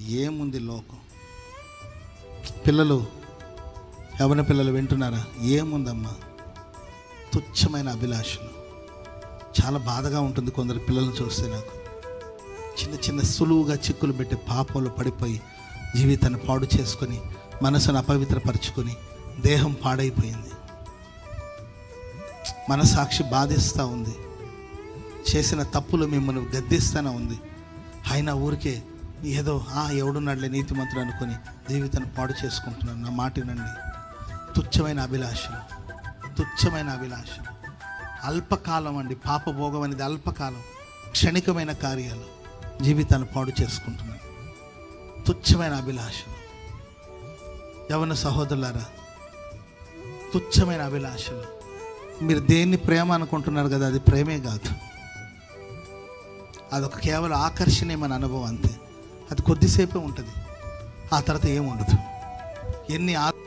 ఏముంది లోకం? పిల్లలు యవన పిల్లలు వింటున్నారా? ఏముందమ్మా? తుచ్చమైన అభిలాషలు. చాలా బాధగా ఉంటుంది కొందరు పిల్లల్ని చూస్తే నాకు. చిన్న చిన్న సులువుగా చిక్కులు పెట్టి పాపంలో పడిపోయి జీవితాన్ని పాడు చేసుకొని మనసును అపవిత్రపరుచుకొని దేహం పాడైపోయింది. మనసాక్షి బాధిస్తూ ఉంది. చేసిన తప్పులు మిమ్మల్ని గద్దిస్తూనే ఉంది. అయినా ఊరికే ఏదో ఆ నీతి నీతిమంతుడు అనుకొని జీవితాన్ని పాడు చేసుకుంటున్నాను. నా మాట వినండి. తుచ్చమైన అభిలాషలు తుచ్చమైన అభిలాషలు అల్పకాలం అండి. పాపభోగం అనేది అల్పకాలం. క్షణికమైన కార్యాలు జీవితాన్ని పాడు చేసుకుంటున్నాను. తుచ్చమైన అభిలాషలు యవన సహోదరులారా తుచ్చమైన అభిలాషలు మీరు దేన్ని ప్రేమ అనుకుంటున్నారు కదా అది ప్రేమే కాదు. అదొక కేవలం ఆకర్షణీయమైన అనుభవం అంతే. అది కొద్దిసేపే ఉంటుంది. ఆ తర్వాత ఏముండదు ఎన్ని ఆత్మ